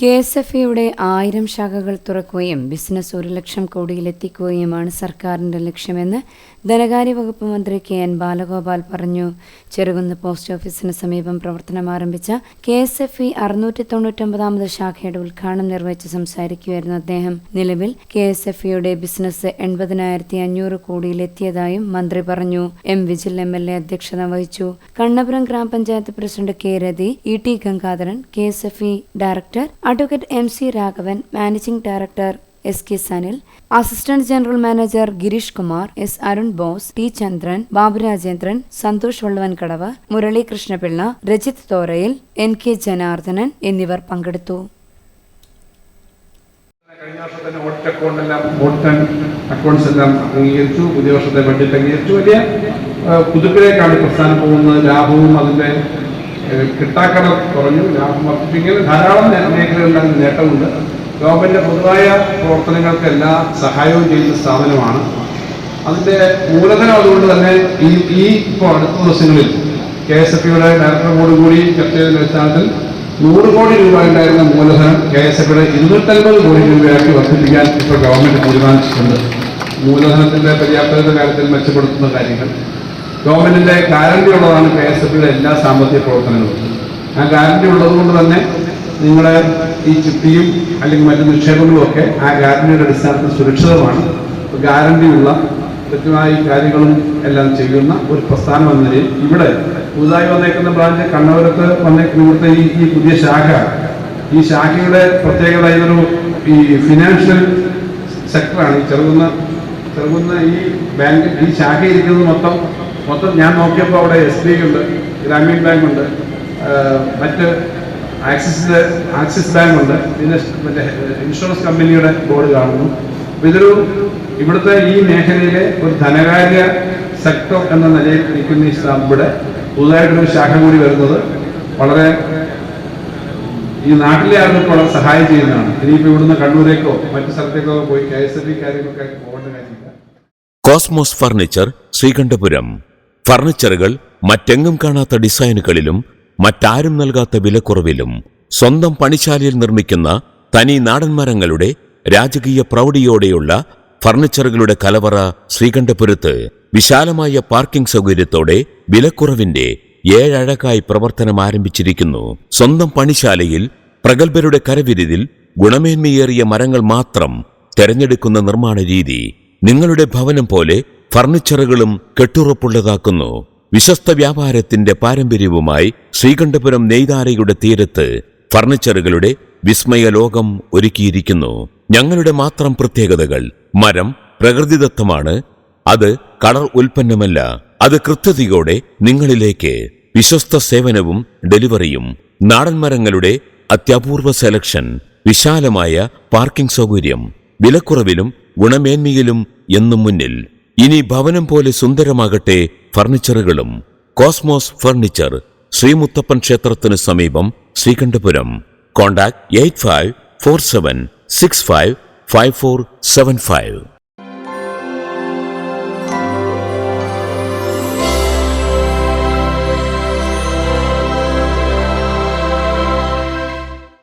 K S F ഇയുടെ ആയിരം ശാഖകൾ തുറക്കുകയും ബിസിനസ് ഒരു ലക്ഷം കോടിയിലെത്തിക്കുകയുമാണ് സർക്കാരിന്റെ ലക്ഷ്യമെന്ന് ധനകാര്യ വകുപ്പ് മന്ത്രി കെ എൻ ബാലഗോപാൽ പറഞ്ഞു. ചെറുകുന്ന് പോസ്റ്റ് ഓഫീസിന് സമീപം പ്രവർത്തനം ആരംഭിച്ച കെ എസ് എഫ് ഇ അറുന്നൂറ്റി തൊണ്ണൂറ്റൊമ്പതാമത് ശാഖയുടെ ഉദ്ഘാടനം നിർവഹിച്ച് സംസാരിക്കുകയായിരുന്നു അദ്ദേഹം. നിലവിൽ കെ എസ് എഫ് ഇയുടെ ബിസിനസ് എൺപതിനായിരത്തി അഞ്ഞൂറ് കോടിയിലെത്തിയതായും മന്ത്രി പറഞ്ഞു. M Vijil M L A അധ്യക്ഷത വഹിച്ചു. കണ്ണപുരം ഗ്രാമപഞ്ചായത്ത് president K Rathi E T Gangadharan K S F E director advocate M C Raghavan managing director S K Sanil assistant general manager Girish Kumar S Arun Bose T Chandran Babu Rajendran Santhosh Valluvankadavu Murali Krishnapillai Rajith Thorayil N K Janardhanan എന്നിവർ പങ്കെടുത്തു. കഴിഞ്ഞ പുതിയ വർഷത്തെ budget അംഗീകരിച്ചു. വലിയ ഈ പ്രസ്ഥാനം പോകുന്നത്. ലാഭവും അതിന്റെ കിട്ടാക്കട കുറഞ്ഞു. ലാഭം വർദ്ധിപ്പിക്കൽ ധാരാളം മേഖലകളിൽ നേട്ടമുണ്ട്. ഗവൺമെന്റ് പൊതുവായ പ്രവർത്തനങ്ങൾക്ക് എല്ലാ സഹായവും ചെയ്യുന്ന സ്ഥാപനമാണ്. അതിന്റെ മൂലധനം അതുകൊണ്ട് തന്നെ ഈ ഈ ഇപ്പോൾ അടുത്ത ദിവസങ്ങളിൽ കെ എസ് എഫ് യുടെ ഡയറക്ടർ ബോർഡ് കൂടി ചർച്ച ചെയ്തതിന്റെ അടിസ്ഥാനത്തിൽ നൂറ് കോടി രൂപ ഉണ്ടായിരുന്ന മൂലധനം കെ എസ് എഫ് യുടെ ഇരുന്നൂറ്റൻപത് കോടി രൂപയാക്കി വർദ്ധിപ്പിക്കാൻ ഇപ്പോൾ ഗവൺമെന്റ് തീരുമാനിച്ചിട്ടുണ്ട്. മൂലധനത്തിന്റെ പര്യാപ്തതയുടെ കാര്യത്തിൽ മെച്ചപ്പെടുത്തുന്ന കാര്യങ്ങൾ. ഗവൺമെന്റിന്റെ ഗ്യാരണ്ടി ഉള്ളതാണ് കെ എസ് എഫ് യുടെ എല്ലാ സാമ്പത്തിക പ്രവർത്തനങ്ങളും. ആ ഗ്യാരണ്ടി ഉള്ളതുകൊണ്ട് തന്നെ നിങ്ങളെ ഈ ചിട്ടിയും അല്ലെങ്കിൽ മറ്റു നിക്ഷേപങ്ങളും ഒക്കെ ആ ഗ്യാരണ്ടിയുടെ അടിസ്ഥാനത്തിൽ സുരക്ഷിതമാണ്. ഗ്യാരണ്ടിയുള്ള കൃത്യമായ കാര്യങ്ങളും എല്ലാം ചെയ്യുന്ന ഒരു പ്രസ്ഥാനം എന്ന നിലയിൽ ഇവിടെ പുതുതായി വന്നേക്കുന്ന ബ്രാഞ്ച് കണ്ണപുരത്ത് വന്നേക്കുന്ന ഇവിടുത്തെ ഈ ഈ പുതിയ ശാഖ ഈ ശാഖയുടെ പ്രത്യേകത ഇതൊരു ഈ ഫിനാൻഷ്യൽ സെക്ടറാണ് ചെറുകുന്ന ചെറുകുന്ന ഈ ബാങ്ക് ഈ ശാഖ ഇരിക്കുന്നത് മൊത്തം മൊത്തം ഞാൻ നോക്കിയപ്പോൾ അവിടെ എസ് ബി ഉണ്ട് ഗ്രാമീൺ ബാങ്ക് ഉണ്ട് മറ്റ് ആക്സിസ് ആക്സിസ് ബാങ്ക് ഉണ്ട്. പിന്നെ മറ്റേ ഇൻഷുറൻസ് കമ്പനിയുടെ ബോർഡ് കാണുന്നു. അപ്പോൾ ഇതൊരു ഇവിടുത്തെ ഈ മേഖലയിലെ ഒരു ധനകാര്യ സെക്ടർ എന്ന നിലയിൽ നിൽക്കുന്ന ഈ സ്റ്റാമ്പിടെ പുതുതായിട്ടൊരു ശാഖ കൂടി വരുന്നത് വളരെ ഈ നാട്ടിലെ ആളുകൾക്ക് വളരെ സഹായം ചെയ്യുന്നതാണ്. ഇനിയിപ്പോൾ ഇവിടുന്ന് കണ്ണൂരേക്കോ മറ്റു സ്ഥലത്തേക്കോ പോയി കെ എസ് എഫ് ബി കാര്യങ്ങളൊക്കെ പോകേണ്ട കാര്യമില്ല. Cosmos furniture Sreekandapuram. ഫർണിച്ചറുകൾ മറ്റെങ്ങും കാണാത്ത ഡിസൈനുകളിലും മറ്റാരും നൽകാത്ത വിലക്കുറവിലും സ്വന്തം പണിശാലയിൽ നിർമ്മിക്കുന്ന തനി നാടൻ മരങ്ങളുടെ രാജകീയ പ്രൗഢിയോടെയുള്ള ഫർണിച്ചറുകളുടെ കലവറ ശ്രീകണ്ഠപുരത്ത് വിശാലമായ പാർക്കിംഗ് സൗകര്യത്തോടെ വിലക്കുറവിന്റെ ഏഴഴകായി പ്രവർത്തനം ആരംഭിച്ചിരിക്കുന്നു. സ്വന്തം പണിശാലയിൽ പ്രഗത്ഭരുടെ കരവിരുതിൽ ഗുണമേന്മയേറിയ മരങ്ങൾ മാത്രം തെരഞ്ഞെടുക്കുന്ന നിർമ്മാണ രീതി നിങ്ങളുടെ ഭവനം പോലെ ഫർണിച്ചറുകളും കെട്ടുറപ്പുള്ളതാക്കുന്നു. വിശ്വസ്ത വ്യാപാരത്തിന്റെ പാരമ്പര്യവുമായി ശ്രീകണ്ഠപുരം നെയ്താരയുടെ തീരത്ത് ഫർണിച്ചറുകളുടെ വിസ്മയ ലോകം ഒരുക്കിയിരിക്കുന്നു. ഞങ്ങളുടെ മാത്രം പ്രത്യേകതകൾ മരം പ്രകൃതിദത്തമാണ്. അത് കളർ ഉൽപ്പന്നമല്ല. അത് കൃത്യതയോടെ നിങ്ങളിലേക്ക് വിശ്വസ്ത സേവനവും ഡെലിവറിയും നാടൻ മരങ്ങളുടെ അത്യപൂർവ സെലക്ഷൻ വിശാലമായ പാർക്കിംഗ് സൗകര്യം വിലക്കുറവിലും ഗുണമേന്മയിലും എന്നും മുന്നിൽ. ഇനി ഭവനം പോലെ സുന്ദരമാകട്ടെ ഫർണിച്ചറുകളും. കോസ്മോസ് ഫർണിച്ചർ ശ്രീമുത്തപ്പൻ ക്ഷേത്രത്തിന് സമീപം Sreekandapuram. Contact eight five four seven six five five four seven five.